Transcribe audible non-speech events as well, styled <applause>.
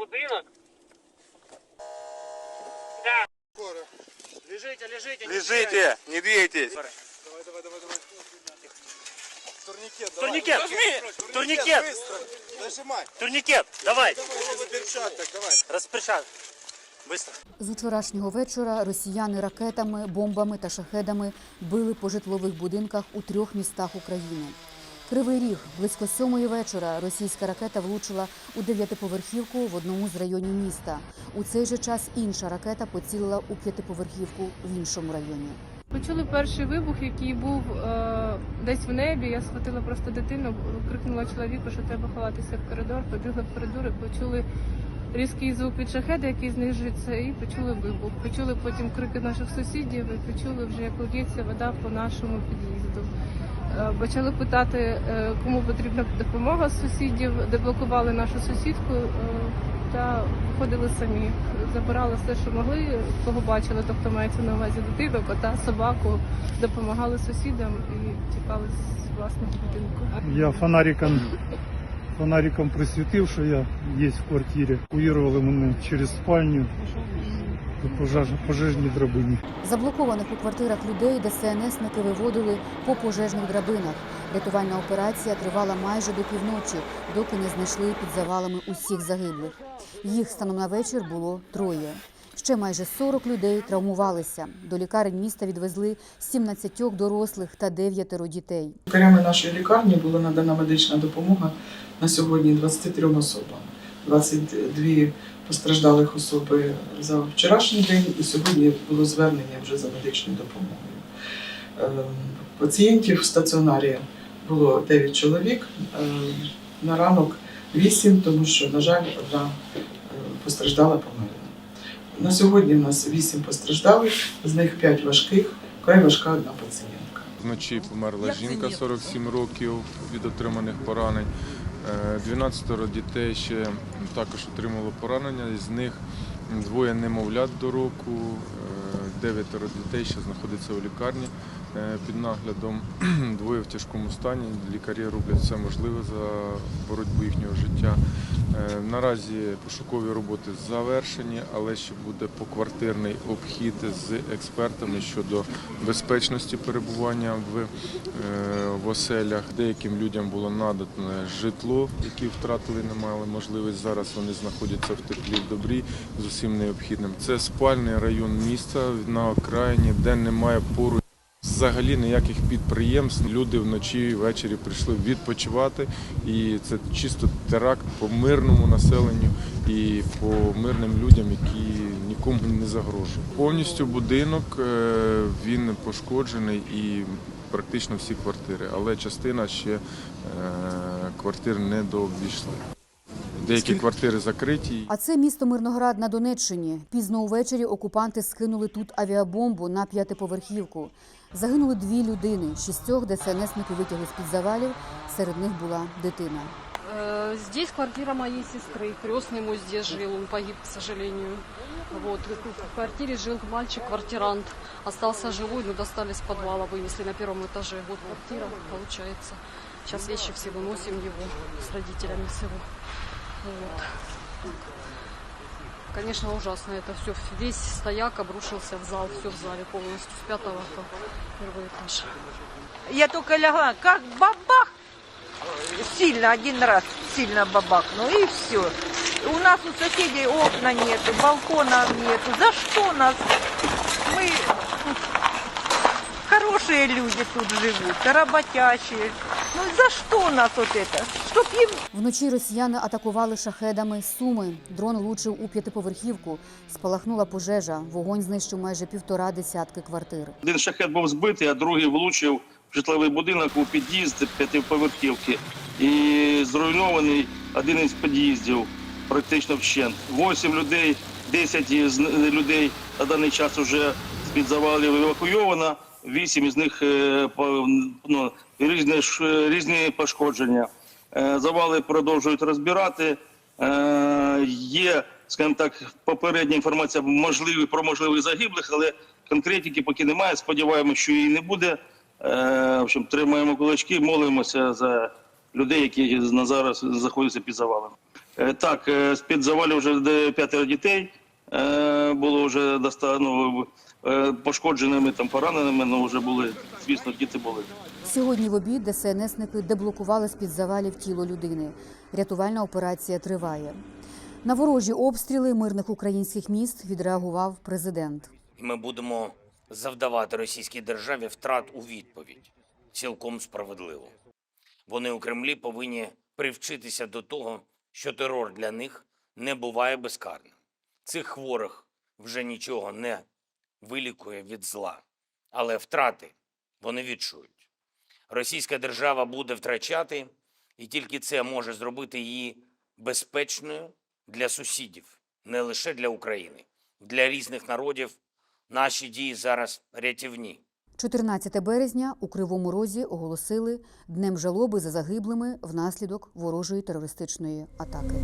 будинок. Да. Лежите, лежите. не Лежите, не двигайтесь. Давай, давай, давай, давай. Турникет, Турникет. давай. Турникет. Быстро. Нажимай. Турникет, давай. Давай, перчаток, давай. Розпришай. Быстро. З вчорашнього вечора росіяни ракетами, бомбами та шахедами били по житлових будинках у трьох містах України. Кривий Ріг близько сьомої вечора російська ракета влучила у дев'ятиповерхівку в одному з районів міста. У цей же час інша ракета поцілила у п'ятиповерхівку в іншому районі. Почули перший вибух, який був е, десь в небі. Я схватила просто дитину, крикнула чоловіку, що треба ховатися в коридор. Побігли в коридор і почули різкий звук від шахеда, який знижується, і почули вибух. Почули потім крики наших сусідів, і почули вже, як лється вода по нашому під'їзду. Е, Почали питати, е, кому потрібна допомога з сусідів, деблокували нашу сусідку е, та виходили самі. Забирали все, що могли, кого бачили, тобто мається на увазі дитину, кота, собаку, допомагали сусідам і тікали з власного будинку. Я фонариком, фонариком присвітив, що я є в квартирі. Уїрували мене через спальню пожеж, пожежній драбині. Заблокованих у квартирах людей ДСНСники виводили по пожежних драбинах. Рятувальна операція тривала майже до півночі, доки не знайшли під завалами усіх загиблих. Їх станом на вечір було троє. Ще майже 40 людей травмувалися. До лікарень міста відвезли 17 дорослих та 9 дітей. Лікарями нашої лікарні була надана медична допомога на сьогодні 23 особам. 22 постраждалих особи за вчорашній день, і сьогодні було звернення вже за медичною допомогою. Ем, Пацієнтів в стаціонарі було 9 чоловік, ем, на ранок 8, тому що, на жаль, одна е, постраждала померла. На сьогодні в нас 8 постраждалих, з них 5 важких, край важка одна пацієнтка. Вночі померла жінка 47 років від отриманих поранень. Е, 12 дітей ще також отримало поранення. З них двоє немовлят до року, е, дев'ятеро дітей ще знаходиться у лікарні е, під наглядом. <clears throat> Двоє в тяжкому стані. Лікарі роблять все можливе за боротьбу їхнього життя. Е, Наразі пошукові роботи завершені, але ще буде поквартирний обхід з експертами щодо безпечності перебування в, е, в оселях. Деяким людям було надане житло, які втратили, не мали можливість. Зараз вони знаходяться в теплі в добрі з усім необхідним. Це спальний район міста на окраїні, де немає поруч. Взагалі ніяких підприємств. Люди вночі і ввечері прийшли відпочивати, і це чисто теракт по мирному населенню і по мирним людям, які нікому не загрожують. Повністю будинок е, він пошкоджений і практично всі квартири, але частина ще е, квартир не дообійшли. Деякі квартири закриті. А це місто Мирноград на Донеччині. Пізно увечері окупанти скинули тут авіабомбу на п'ятиповерхівку. Загинули дві людини. Шістьох ДСНСники витягли з-під завалів. Серед них була дитина. Э, Здесь квартира моей сестры. Крестный мой здесь жил, он погиб, к сожалению. Вот. В квартире жил мальчик-квартирант. Остался живой, но достали с подвала, вынесли на первом этаже. Вот квартира, получается. Сейчас вещи все выносим его с родителями всего. Вот. Конечно, ужасно это все. Весь стояк обрушился в зал, все в зале полностью, с пятого по первый этаж. Я только лягла, как бабах! Сильно, один раз сильно бабахнул, и все. У нас у соседей окна нету, балкона нету. За что нас? Мы хорошие люди тут живут, работящие. Ну за что нас вот это? Чтоб им Вночі росіяни атакували шахедами Суми. Дрон влучив у п'ятиповерхівку. Спалахнула пожежа. Вогонь знищив майже півтора десятки квартир. Один шахет був збитий, а другий влучив в житловий будинок у під'їзд п'ятиповерхівки. І зруйнований один із під'їздів практично вщент. Восім людей, десять людей на даний час вже з-під завалів евакуйовано. Вісім із них е, ну, різні, різні пошкодження. Е, Завали продовжують розбирати. Е, Є, скажімо так, попередня інформація можливі про можливих загиблих, але конкретики поки немає. Сподіваємося, що її не буде. В общем, тримаємо кулачки, молимося за людей, які на зараз знаходяться під завалами. Е, Так, е, з-під завалів вже п'ятеро дітей було вже достано е, пошкодженими, там, пораненими, але вже були, звісно, діти були. Сьогодні в обід ДСНСники деблокували з-під завалів тіло людини. Рятувальна операція триває. На ворожі обстріли мирних українських міст відреагував президент. Ми будемо завдавати російській державі втрат у відповідь. Цілком справедливо. Вони у Кремлі повинні привчитися до того, що терор для них не буває безкарним. Цих хворих вже нічого не вилікує від зла, але втрати вони відчують. Російська держава буде втрачати, і тільки це може зробити її безпечною для сусідів, не лише для України, для різних народів. Наші дії зараз рятівні. 14 березня у Кривому Розі оголосили днем жалоби за загиблими внаслідок ворожої терористичної атаки.